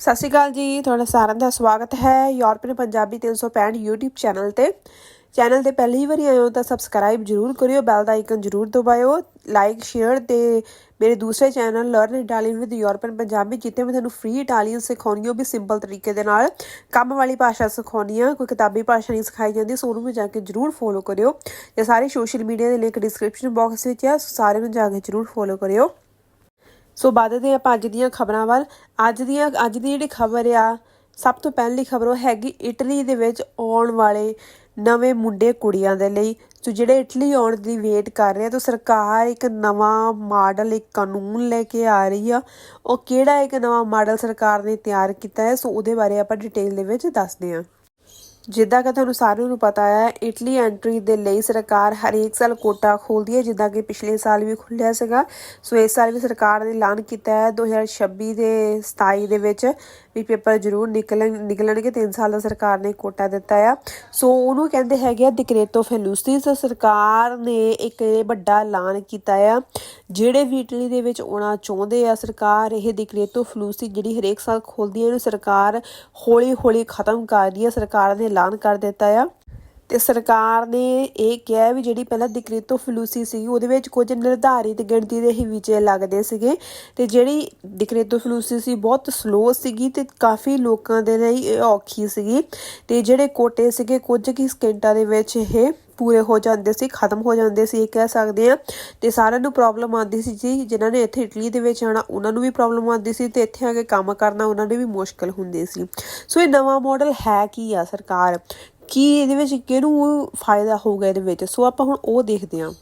ਸਤਿ ਸ਼੍ਰੀ ਅਕਾਲ ਜੀ, ਤੁਹਾਡਾ ਸਾਰਿਆਂ ਦਾ ਸਵਾਗਤ ਹੈ ਯੂਰਪੀਅਨ ਪੰਜਾਬੀ 365 YouTube ਚੈਨਲ ਤੇ। ਚੈਨਲ ਤੇ ਪਹਿਲੀ ਵਾਰੀ ਆਏ ਹੋ ਤਾਂ ਸਬਸਕ੍ਰਾਈਬ ਜਰੂਰ ਕਰਿਓ ਬੈਲ ਦਾ ਆਈਕਨ ਜਰੂਰ ਦਬਾਇਓ ਲਾਈਕ ਸ਼ੇਅਰ ਤੇ ਮੇਰੇ ਦੂਸਰੇ channel learn Italian with European Punjabi, ਜਿੱਥੇ ਮੈਂ ਤੁਹਾਨੂੰ ਫ੍ਰੀ ਇਟਾਲੀਅਨ ਸਿਖਾਉਣੀ ਉਹ ਵੀ ਸਿੰਪਲ ਤਰੀਕੇ ਦੇ ਨਾਲ। ਕੰਮ ਵਾਲੀ ਭਾਸ਼ਾ ਸਿਖਾਉਣੀ ਆ, ਕੋਈ ਕਿਤਾਬੀ ਭਾਸ਼ਾ ਨਹੀਂ ਸਿਖਾਈ ਜਾਂਦੀ, ਸੋ ਉਹਨੂੰ ਵੀ ਜਾ ਕੇ ਜਰੂਰ ਫੋਲੋ ਕਰਿਓ। ਇਹ ਸਾਰੇ ਸੋਸ਼ਲ ਮੀਡੀਆ ਦੇ ਲਿੰਕ ਡਿਸਕ੍ਰਿਪਸ਼ਨ ਬਾਕਸ ਵਿੱਚ ਆ ਸਾਰੇ ਨੂੰ ਜਾ ਕੇ ਜਰੂਰ ਫੋਲੋ ਕਰਿਓ। ਸੋ ਵੱਧਦੇ ਆਪਾਂ ਅੱਜ ਦੀਆਂ ਖਬਰਾਂ ਵੱਲ, ਅੱਜ ਦੀਆਂ, ਅੱਜ ਦੀ ਜਿਹੜੀ ਖਬਰ ਆ, ਸਭ ਤੋਂ ਪਹਿਲੀ ਖਬਰ ਉਹ ਹੈਗੀ ਇਟਲੀ ਦੇ ਵਿੱਚ ਆਉਣ ਵਾਲੇ ਨਵੇਂ ਮੁੰਡੇ ਕੁੜੀਆਂ ਦੇ ਲਈ। ਸੋ ਜਿਹੜੇ ਇਟਲੀ ਆਉਣ ਦੀ ਵੇਟ ਕਰ ਰਹੇ ਆ, ਤਾਂ ਸਰਕਾਰ ਇੱਕ ਨਵਾਂ ਮਾਡਲ, ਇੱਕ ਕਾਨੂੰਨ ਲੈ ਕੇ ਆ ਰਹੀ ਆ। ਉਹ ਕਿਹੜਾ ਇੱਕ ਨਵਾਂ ਮਾਡਲ ਸਰਕਾਰ ਨੇ ਤਿਆਰ ਕੀਤਾ ਹੈ, ਸੋ ਉਹਦੇ ਬਾਰੇ ਆਪਾਂ ਡਿਟੇਲ ਦੇ ਵਿੱਚ ਦੱਸਦੇ ਹਾਂ। ਜਿੱਦਾਂ ਕਿ ਤੁਹਾਨੂੰ ਸਾਰਿਆਂ ਨੂੰ ਪਤਾ ਹੈ ਇਟਲੀ ਐਂਟਰੀ ਦੇ ਲਈ ਸਰਕਾਰ ਹਰੇਕ ਸਾਲ ਕੋਟਾ ਖੋਲਦੀ ਹੈ, ਜਿੱਦਾਂ ਕਿ ਪਿਛਲੇ ਸਾਲ ਵੀ ਖੁੱਲਿਆ ਸੀਗਾ। ਸੋ ਇਸ ਸਾਲ ਵੀ ਸਰਕਾਰ ਨੇ ਐਲਾਨ ਕੀਤਾ ਹੈ 2026 ਦੇ 27 ਦੇ ਵਿੱਚ ਵੀ ਪੇਪਰ ਜ਼ਰੂਰ ਨਿਕਲਣ, ਨਿਕਲਣਗੇ। 3 ਸਾਲ ਦਾ ਸਰਕਾਰ ਨੇ ਕੋਟਾ ਦਿੱਤਾ ਆ। ਸੋ ਉਹਨੂੰ ਕਹਿੰਦੇ ਹੈਗੇ ਆ ਡਿਕਰੇਟੋ ਫੈਲੂਸੀ ਸਰਕਾਰ ਨੇ ਇੱਕ ਵੱਡਾ ਐਲਾਨ ਕੀਤਾ ਆ, ਜਿਹੜੇ ਵੀ ਇਟਲੀ ਦੇ ਵਿੱਚ ਆਉਣਾ ਚਾਹੁੰਦੇ ਆ ਸਰਕਾਰ, ਇਹ ਡਿਕਰੇਟੋ ਫਲੂਸੀ ਜਿਹੜੀ ਹਰੇਕ ਸਾਲ ਖੋਲਦੀ ਹੈ, ਇਹਨੂੰ ਸਰਕਾਰ ਹੌਲੀ ਹੌਲੀ ਖਤਮ ਕਰ ਰਹੀ ਹੈ। ਸਰਕਾਰ ਨੇ ਐਲਾਨ ਕਰ ਦਿੱਤਾ ਆ। ਤੇ ਸਰਕਾਰ ਨੇ ਇਹ ਕਿਹਾ ਵੀ ਜਿਹੜੀ ਪਹਿਲਾਂ ਡਿਕਰੀਟੋ ਫਲੂਸੀ ਸੀ, ਉਹਦੇ ਵਿੱਚ ਕੁਝ ਨਿਰਧਾਰਿਤ ਗਿਣਤੀ ਦੇ ਹੀ ਵਿਜੇ ਲੱਗਦੇ ਸੀਗੇ। ਤੇ ਜਿਹੜੀ ਡਿਕਰੀਟੋ ਫਲੂਸੀ ਸੀ, ਬਹੁਤ ਸਲੋ ਸੀਗੀ ਤੇ ਕਾਫੀ ਲੋਕਾਂ ਦੇ ਲਈ ਇਹ ਔਖੀ ਸੀਗੀ। ਤੇ ਜਿਹੜੇ ਕੋਟੇ ਸੀਗੇ, ਕੁਝ ਕੀ ਸਕਿੰਟਾਂ ਦੇ ਵਿੱਚ ਇਹ ਪੂਰੇ ਹੋ ਜਾਂਦੇ ਸੀ, ਖਤਮ ਹੋ ਜਾਂਦੇ ਸੀ, ਇਹ ਕਹਿ ਸਕਦੇ ਆ ਤੇ ਸਾਰਿਆਂ ਨੂੰ ਪ੍ਰੋਬਲਮ ਆਉਂਦੀ ਸੀ ਜੀ, ਜਿਨ੍ਹਾਂ ਨੇ ਇੱਥੇ ਇਟਲੀ ਦੇ ਵਿੱਚ ਆਣਾ ਉਹਨਾਂ ਨੂੰ ਵੀ ਪ੍ਰੋਬਲਮ ਆਉਂਦੀ ਸੀ ਤੇ ਇੱਥੇ ਆ ਕੇ ਕੰਮ ਕਰਨਾ, ਉਹਨਾਂ ਦੇ ਵੀ ਮੁਸ਼ਕਲ ਹੁੰਦੀ ਸੀ। ਸੋ ਇਹ ਨਵਾਂ ਮਾਡਲ ਹੈ ਕੀ ਆ ਸਰਕਾਰ? ਕੀ ਇਹਦੇ ਵਿੱਚ ਕਿਹਨੂੰ ਫਾਇਦਾ ਹੋਊਗਾ ਇਹਦੇ ਵਿੱਚ? ਸੋ ਆਪਾਂ ਹੁਣ ਉਹ ਦੇਖਦੇ ਹਾਂ।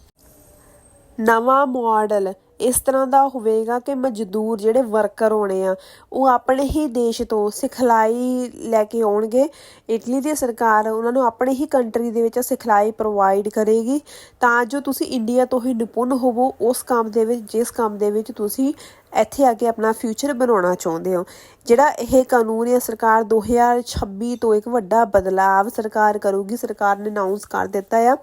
ਨਵਾਂ ਮਾਡਲ ਇਸ ਤਰ੍ਹਾਂ ਦਾ ਹੋਵੇਗਾ ਕਿ ਮਜ਼ਦੂਰ ਜਿਹੜੇ ਵਰਕਰ ਹੋਣੇ ਆ, ਉਹ ਆਪਣੇ ਹੀ ਦੇਸ਼ ਤੋਂ ਸਿਖਲਾਈ ਲੈ ਕੇ ਆਉਣਗੇ। ਇਟਲੀ ਦੀ ਸਰਕਾਰ ਉਹਨਾਂ ਨੂੰ ਆਪਣੇ ਹੀ ਕੰਟਰੀ ਦੇ ਵਿੱਚ ਸਿਖਲਾਈ ਪ੍ਰੋਵਾਈਡ ਕਰੇਗੀ। ਤਾਂ ਜੋ ਤੁਸੀਂ ਇੰਡੀਆ ਤੋਂ ਹੀ ਨਿਪੁੰਨ ਹੋਵੋ, ਉਸ ਕੰਮ ਦੇ ਵਿੱਚ, ਜਿਸ ਕੰਮ ਦੇ ਵਿੱਚ ਤੁਸੀਂ ਇੱਥੇ ਆ ਕੇ ਆਪਣਾ ਫਿਊਚਰ ਬਣਾਉਣਾ ਚਾਹੁੰਦੇ ਹੋ? ਜਿਹੜਾ ਇਹ ਕਾਨੂੰਨ ਹੈ, ਸਰਕਾਰ 2026 ਤੋਂ ਇੱਕ ਵੱਡਾ ਬਦਲਾਵ ਸਰਕਾਰ ਕਰੂਗੀ, ਸਰਕਾਰ ਨੇ ਅਨਾਉਂਸ ਕਰ ਦਿੱਤਾ ਆ।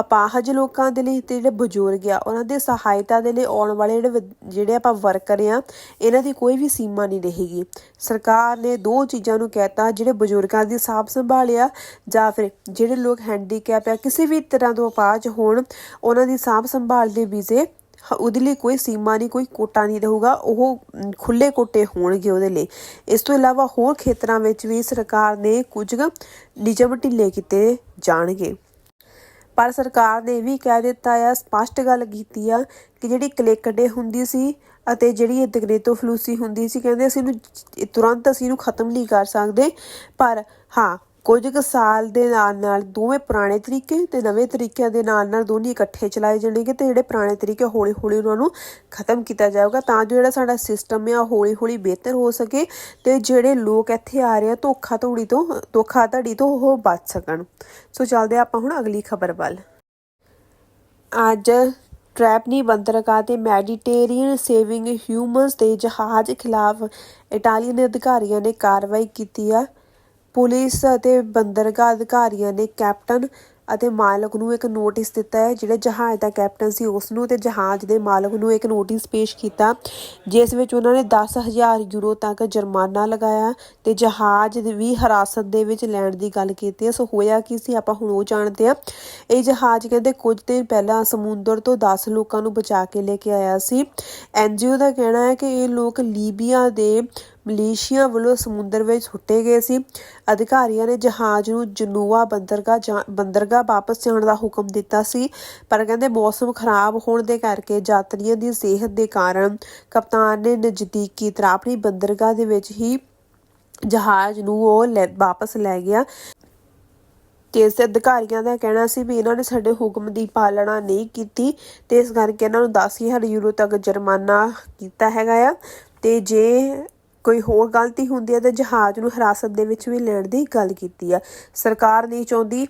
ਅਪਾਹਜ ਲੋਕਾਂ ਦੇ ਲਈ ਤੇ ਜਿਹੜੇ ਬਜ਼ੁਰਗ ਆ, ਉਹਨਾਂ ਦੇ ਸਹਾਇਤਾ ਦੇ ਲਈ ਆਉਣ ਵਾਲੇ ਜਿਹੜੇ ਜਿਹੜੇ ਆਪਾਂ ਵਰਕਰ ਆ, ਇਹਨਾਂ ਦੀ ਕੋਈ ਵੀ ਸੀਮਾ ਨਹੀਂ ਰਹੇਗੀ। ਸਰਕਾਰ ਨੇ ਦੋ ਚੀਜ਼ਾਂ ਨੂੰ ਕਹਿਤਾ, ਜਿਹੜੇ ਬਜ਼ੁਰਗਾਂ ਦੀ ਸਾਂਭ ਸੰਭਾਲ ਆ, ਜਾਂ ਫਿਰ ਜਿਹੜੇ ਲੋਕ ਹੈਂਡੀਕੈਪ ਆ, ਕਿਸੇ ਵੀ ਤਰ੍ਹਾਂ ਤੋਂ ਅਪਾਹਜ ਹੋਣ, ਉਹਨਾਂ ਦੀ ਸਾਂਭ ਸੰਭਾਲ ਦੇ ਵੀਜ਼ੇ ਉਹਦੇ ਲਈ ਕੋਈ ਸੀਮਾ ਨਹੀਂ, ਕੋਈ ਕੋਟਾ ਨਹੀਂ ਰਹੂਗਾ, ਉਹ ਖੁੱਲੇ ਕੋਟੇ ਹੋਣਗੇ ਉਹਦੇ ਲਈ। ਇਸ ਤੋਂ ਇਲਾਵਾ ਹੋਰ ਖੇਤਰਾਂ ਵਿੱਚ ਵੀ ਸਰਕਾਰ ਨੇ ਕੁਝ ਨਿਯਮ ਢਿੱਲੇ ਕੀਤੇ ਜਾਣਗੇ। ਪਰ ਸਰਕਾਰ ਨੇ ਇਹ ਵੀ ਕਹਿ ਦਿੱਤਾ ਆ, ਸਪਸ਼ਟ ਗੱਲ ਕੀਤੀ ਆ ਕਿ ਜਿਹੜੀ ਕਲਿੱਕ ਡੇ ਹੁੰਦੀ ਸੀ ਅਤੇ ਜਿਹੜੀ ਇਹ ਤਕਰੀਤੋ ਫਲੂਸੀ ਹੁੰਦੀ ਸੀ, ਕਹਿੰਦੇ ਅਸੀਂ ਇਹਨੂੰ ਤੁਰੰਤ ਅਸੀਂ ਇਹਨੂੰ ਖਤਮ ਨਹੀਂ ਕਰ ਸਕਦੇ। ਪਰ ਹਾਂ ਕੁਝ ਕੁ ਸਾਲ ਦੇ ਨਾਲ ਨਾਲ ਦੋਵੇਂ ਪੁਰਾਣੇ ਤਰੀਕੇ ਤੇ ਨਵੇਂ ਤਰੀਕਿਆਂ ਦੇ ਨਾਲ ਨਾਲ ਦੋਨੇ ਇਕੱਠੇ ਚਲਾਏ ਜਾਣਗੇ ਤੇ ਜਿਹੜੇ ਪੁਰਾਣੇ ਤਰੀਕੇ ਹੌਲੀ ਹੌਲੀ ਉਹਨਾਂ ਨੂੰ ਖਤਮ ਕੀਤਾ ਜਾਊਗਾ ਤਾਂ ਜੋ ਜਿਹੜਾ ਸਾਡਾ ਸਿਸਟਮ ਹੈ ਹੌਲੀ ਹੌਲੀ ਬਿਹਤਰ ਹੋ ਸਕੇ ਤੇ ਜਿਹੜੇ ਲੋਕ ਇੱਥੇ ਆ ਰਹੇ ਆ ਧੋਖਾ ਧੋੜੀ ਤੋਂ ਧੋਖਾ ਧੜੀ ਤੋਂ ਉਹ ਬਚ ਸਕਣ। ਸੋ ਚੱਲਦੇ ਆਪਾਂ ਹੁਣ ਅਗਲੀ ਖਬਰ ਵੱਲ। ਅੱਜ ਟ੍ਰੈਪਨੀ ਬੰਦਰਗਾਹ ਤੇ ਮੈਡੀਟੇਰੀਅਨ ਸੇਵਿੰਗ ਹਿਊਮਨਸ ਦੇ ਜਹਾਜ਼ ਖਿਲਾਫ ਇਟਾਲੀਅਨ ਅਧਿਕਾਰੀਆਂ ਨੇ ਕਾਰਵਾਈ ਕੀਤੀ ਆ। ਪੁਲਿਸ ਅਤੇ ਬੰਦਰਗਾਹ ਅਧਿਕਾਰੀਆਂ ਨੇ ਕੈਪਟਨ ਅਤੇ ਮਾਲਕ ਨੂੰ ਇੱਕ ਨੋਟਿਸ ਦਿੱਤਾ ਹੈ, ਜਿਹੜੇ ਜਹਾਜ਼ ਦਾ ਕੈਪਟਨ ਸੀ ਉਸ ਨੂੰ ਤੇ ਜਹਾਜ਼ ਦੇ ਮਾਲਕ ਨੂੰ ਇੱਕ ਨੋਟਿਸ ਪੇਸ਼ ਕੀਤਾ, ਜਿਸ ਵਿੱਚ ਉਹਨਾਂ ਨੇ 10000 ਯੂਰੋ ਤੱਕ ਜੁਰਮਾਨਾ ਲਗਾਇਆ ਤੇ ਜਹਾਜ਼ ਵੀ ਹਰਾਸਤ ਦੇ ਵਿੱਚ ਲੈਣ ਦੀ ਗੱਲ ਕੀਤੀ ਹੈ। ਸੋ ਹੋਇਆ ਕੀ ਸੀ, ਆਪਾਂ ਹੁਣ ਉਹ ਜਾਣਦੇ ਆ ਇਹ ਜਹਾਜ਼ ਕਹਿੰਦੇ ਕੁਝ ਦਿਨ ਪਹਿਲਾਂ ਸਮੁੰਦਰ ਤੋਂ 10 ਲੋਕਾਂ ਨੂੰ ਬਚਾ ਕੇ ਲੈ ਕੇ ਆਇਆ ਸੀ। ਐਨਜੀਓ ਦਾ ਕਹਿਣਾ ਹੈ ਕਿ ਇਹ ਲੋਕ ਲੀਬੀਆ ਦੇ ਮਲੇਸ਼ੀਆ ਵੱਲੋਂ ਸਮੁੰਦਰ ਵਿੱਚ ਸੁੱਟੇ ਗਏ ਸੀ। ਅਧਿਕਾਰੀਆਂ ਨੇ ਜਹਾਜ਼ ਨੂੰ ਜਨੂਆ ਬੰਦਰਗਾਹ ਬੰਦਰਗਾਹ ਵਾਪਸ ਜਾਣ ਦਾ ਹੁਕਮ ਦਿੱਤਾ ਸੀ, ਪਰ ਕਹਿੰਦੇ ਮੌਸਮ ਖਰਾਬ ਹੋਣ ਦੇ ਕਰਕੇ ਯਾਤਰੀਆਂ ਦੀ ਸਿਹਤ ਦੇ ਕਾਰਨ ਕਪਤਾਨ ਨੇ ਨਜ਼ਦੀਕੀ ਤਰਾਪੜੀ ਬੰਦਰਗਾਹ ਦੇ ਵਿੱਚ ਹੀ ਜਹਾਜ਼ ਨੂੰ ਉਹ ਵਾਪਸ ਲੈ ਗਿਆ। ਤੇ ਇਸ ਅਧਿਕਾਰੀਆਂ ਦਾ ਕਹਿਣਾ ਸੀ ਵੀ ਇਹਨਾਂ ਨੇ ਸਾਡੇ ਹੁਕਮ ਦੀ ਪਾਲਣਾ ਨਹੀਂ ਕੀਤੀ ਤੇ ਇਸ ਕਰਕੇ ਇਹਨਾਂ ਨੂੰ 10000 ਯੂਰੋ ਤੱਕ ਜੁਰਮਾਨਾ ਕੀਤਾ ਹੈਗਾ ਆ ਤੇ ਜੇ ਕੋਈ ਹੋਰ ਗਲਤੀ ਹੁੰਦੀ ਹੈ ਤਾਂ ਜਹਾਜ਼ ਨੂੰ ਹਿਰਾਸਤ ਦੇ ਵਿੱਚ ਵੀ ਲੈਣ ਦੀ ਗੱਲ ਕੀਤੀ ਆ। ਸਰਕਾਰ ਨਹੀਂ ਚਾਹੁੰਦੀ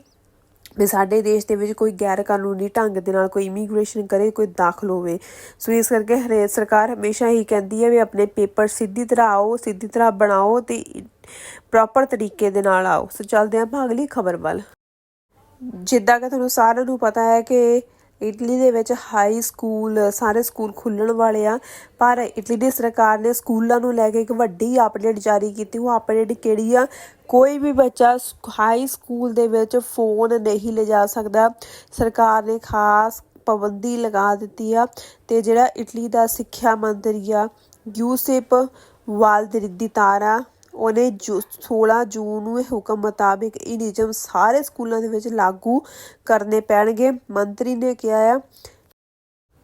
ਵੀ ਸਾਡੇ ਦੇਸ਼ ਦੇ ਵਿੱਚ ਕੋਈ ਗੈਰ ਕਾਨੂੰਨੀ ਢੰਗ ਦੇ ਨਾਲ ਕੋਈ ਇਮੀਗ੍ਰੇਸ਼ਨ ਕਰੇ, ਕੋਈ ਦਾਖਲ ਹੋਵੇ। ਸੋ ਇਸ ਕਰਕੇ ਹਰੇ, ਸਰਕਾਰ ਹਮੇਸ਼ਾ ਹੀ ਕਹਿੰਦੀ ਹੈ ਵੀ ਆਪਣੇ ਪੇਪਰ ਸਿੱਧੀ ਤਰ੍ਹਾਂ ਆਓ, ਸਿੱਧੀ ਤਰ੍ਹਾਂ ਬਣਾਓ ਤੇ ਪ੍ਰੋਪਰ ਤਰੀਕੇ ਦੇ ਨਾਲ ਆਓ। ਸੋ ਚੱਲਦੇ ਆਪਾਂ ਅਗਲੀ ਖਬਰ ਵੱਲ। ਜਿੱਦਾਂ ਕਿ ਤੁਹਾਨੂੰ ਸਾਰਿਆਂ ਨੂੰ ਪਤਾ ਹੈ ਕਿ ਇਟਲੀ ਦੇ ਵਿੱਚ ਹਾਈ ਸਕੂਲ ਸਾਰੇ ਸਕੂਲ ਖੁੱਲਣ ਵਾਲੇ ਆ। ਪਰ ਇਟਲੀ ਦੀ ਸਰਕਾਰ ਨੇ ਸਕੂਲਾਂ ਨੂੰ ਲੈ ਕੇ ਇੱਕ ਵੱਡੀ ਅਪਡੇਟ ਜਾਰੀ ਕੀਤੀ। ਉਹ ਅਪਡੇਟ ਕਿਹੜੀ ਆ? ਕੋਈ ਵੀ ਬੱਚਾ ਹਾਈ ਸਕੂਲ ਦੇ ਵਿੱਚ ਫੋਨ ਨਹੀਂ ਲਿਜਾ ਸਕਦਾ। ਸਰਕਾਰ ਨੇ ਖਾਸ ਪਾਬੰਦੀ ਲਗਾ ਦਿੱਤੀ ਆ ਤੇ ਜਿਹੜਾ ਇਟਲੀ ਦਾ ਸਿੱਖਿਆ ਮੰਤਰੀ ਆ ਯੂਸਿਪ ਵਾਲਦਰਿਦੀ ਤਾਰਾ ਉਹਨੇ ਜੋ 16 ਜੂਨ ਨੂੰ ਇਹ ਹੁਕਮ ਮੁਤਾਬਿਕ ਇਹ ਨਿਯਮ ਸਾਰੇ ਸਕੂਲਾਂ ਦੇ ਵਿੱਚ ਲਾਗੂ ਕਰਨੇ ਪੈਣਗੇ। ਮੰਤਰੀ ਨੇ ਕਿਹਾ ਆ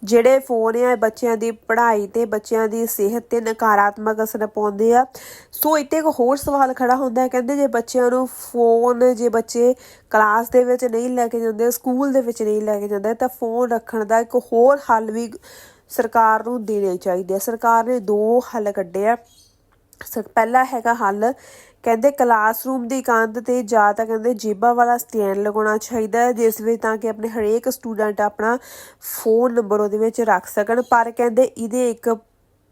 ਜਿਹੜੇ ਫੋਨ ਆ ਬੱਚਿਆਂ ਦੀ ਪੜ੍ਹਾਈ ਤੇ ਬੱਚਿਆਂ ਦੀ ਸਿਹਤ ਤੇ ਨਕਾਰਾਤਮਕ ਅਸਰ ਪਾਉਂਦੇ ਆ। ਸੋ ਇੱਥੇ ਇੱਕ ਹੋਰ ਸਵਾਲ ਖੜਾ ਹੁੰਦਾ ਹੈ, ਕਹਿੰਦੇ ਜੇ ਬੱਚਿਆਂ ਨੂੰ ਫੋਨ, ਜੇ ਬੱਚੇ ਕਲਾਸ ਦੇ ਵਿੱਚ ਨਹੀਂ ਲੈ ਕੇ ਜਾਂਦੇ, ਸਕੂਲ ਦੇ ਵਿੱਚ ਨਹੀਂ ਲੈ ਕੇ ਜਾਂਦੇ, ਤਾਂ ਫੋਨ ਰੱਖਣ ਦਾ ਇੱਕ ਹੋਰ ਹੱਲ ਵੀ ਸਰਕਾਰ ਨੂੰ ਦੇਣੇ ਚਾਹੀਦੇ ਆ। ਸਰਕਾਰ ਨੇ ਦੋ ਹੱਲ ਕੱਢੇ ਆ। ਪਹਿਲਾ ਹੈਗਾ ਹੱਲ। ਕਹਿੰਦੇ ਕਲਾਸਰੂਮ ਦੀ ਕੰਧ ਤੇ ਜਾਂ ਤਾਂ ਕਹਿੰਦੇ ਜੇਬਾਂ ਵਾਲਾ ਸਟੈਂਡ ਲਗਾਉਣਾ ਚਾਹੀਦਾ ਹੈ, ਜਿਸ ਵਿੱਚ ਤਾਂ ਕਿ ਆਪਣੇ ਹਰੇਕ ਸਟੂਡੈਂਟ ਆਪਣਾ ਫੋਨ ਨੰਬਰ ਉਹਦੇ ਵਿੱਚ ਰੱਖ ਸਕਣ। ਪਰ ਕਹਿੰਦੇ ਇਹਦੇ ਇੱਕ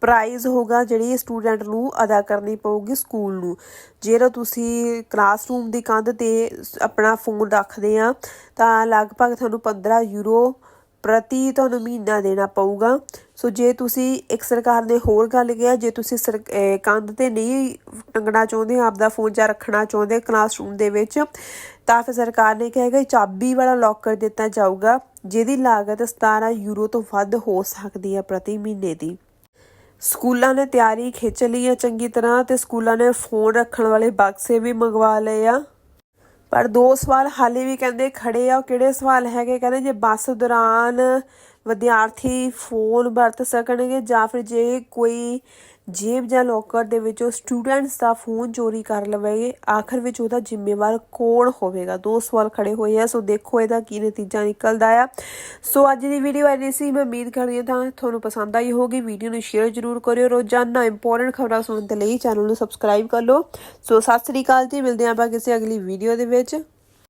ਪ੍ਰਾਈਜ਼ ਹੋਗਾ ਜਿਹੜੀ ਸਟੂਡੈਂਟ ਨੂੰ ਅਦਾ ਕਰਨੀ ਪਊਗੀ ਸਕੂਲ ਨੂੰ। ਜਿਹੜਾ ਤੁਸੀਂ ਕਲਾਸਰੂਮ ਦੀ ਕੰਧ ਤੇ ਆਪਣਾ ਫੋਨ ਰੱਖਦੇ ਆ, ਤਾਂ ਲਗਭਗ ਤੁਹਾਨੂੰ 15 ਯੂਰੋ ਪ੍ਰਤੀ ਤੁਹਾਨੂੰ ਮਹੀਨਾ ਦੇਣਾ ਪਊਗਾ। ਸੋ ਜੇ ਤੁਸੀਂ ਇੱਕ ਸਰਕਾਰ ਨੇ ਹੋਰ ਗੱਲ ਕਿਹਾ ਜੇ ਤੁਸੀਂ ਸਰ- ਕੰਧ ਤੇ ਨਹੀਂ ਟੰਗਣਾ ਚਾਹੁੰਦੇ, ਆਪਦਾ ਫੋਨ ਜਾਂ ਰੱਖਣਾ ਚਾਹੁੰਦੇ ਕਲਾਸਰੂਮ ਦੇ ਵਿੱਚ, ਤਾਂ ਫਿਰ ਸਰਕਾਰ ਨੇ ਕਿਹਾ ਕਿ ਚਾਬੀ ਵਾਲਾ ਲੋਕਰ ਦਿੱਤਾ ਜਾਊਗਾ, ਜਿਹਦੀ ਲਾਗਤ 17 ਯੂਰੋ ਤੋਂ ਵੱਧ ਹੋ ਸਕਦੀ ਹੈ ਪ੍ਰਤੀ ਮਹੀਨੇ ਦੀ। ਸਕੂਲਾਂ ਨੇ ਤਿਆਰੀ ਖਿੱਚ ਲਈ ਹੈ ਚੰਗੀ ਤਰ੍ਹਾਂ ਤੇ ਸਕੂਲਾਂ ਨੇ ਫੋਨ ਰੱਖਣ ਵਾਲੇ ਬਾਕਸੇ ਵੀ ਮੰਗਵਾ ਲਏ ਆ। ਪਰ ਦੋ ਸਵਾਲ ਹਾਲੇ ਵੀ ਕਹਿੰਦੇ ਖੜੇ ਆ, ਉਹ ਕਿਹੜੇ ਸਵਾਲ ਹੈਗੇ? ਕਹਿੰਦੇ ਜੇ ਬੱਸ ਦੌਰਾਨ ਵਿਦਿਆਰਥੀ ਫੋਨ ਵਰਤ ਸਕਣਗੇ ਜਾਂ ਫਿਰ ਜੇ ਕੋਈ ਜੇਬ ਜਾਂ ਲੋਕਰ ਦੇ ਵਿੱਚੋਂ ਸਟੂਡੈਂਟਸ ਦਾ ਫੋਨ ਚੋਰੀ ਕਰ ਲਵੇਗੇ, ਆਖਰ ਵਿੱਚ ਉਹਦਾ ਜ਼ਿੰਮੇਵਾਰ ਕੌਣ ਹੋਵੇਗਾ? ਦੋ ਸਵਾਲ ਖੜੇ ਹੋਏ ਆ, ਸੋ ਦੇਖੋ ਇਹਦਾ ਕੀ ਨਤੀਜਾ ਨਿਕਲਦਾ ਆ। ਸੋ ਅੱਜ ਦੀ ਵੀਡੀਓ ਐਨੀ ਸੀ, ਮੈਂ ਉਮੀਦ ਕਰਦੀ ਹਾਂ ਤਾਂ ਤੁਹਾਨੂੰ ਪਸੰਦ ਆਈ ਹੋਗੀ ਵੀਡੀਓ ਨੂੰ ਸ਼ੇਅਰ ਜ਼ਰੂਰ ਕਰਿਓ। ਰੋਜ਼ਾਨਾ ਇੰਪੋਰਟੈਂਟ ਖਬਰਾਂ ਸੁਣਨ ਦੇ ਲਈ ਚੈਨਲ ਨੂੰ ਸਬਸਕ੍ਰਾਈਬ ਕਰ ਲਓ। ਸੋ ਸਤਿ ਸ੍ਰੀ ਅਕਾਲ ਜੀ, ਮਿਲਦੇ ਹਾਂ ਆਪਾਂ ਕਿਸੇ ਅਗਲੀ ਵੀਡੀਓ ਦੇ ਵਿੱਚ।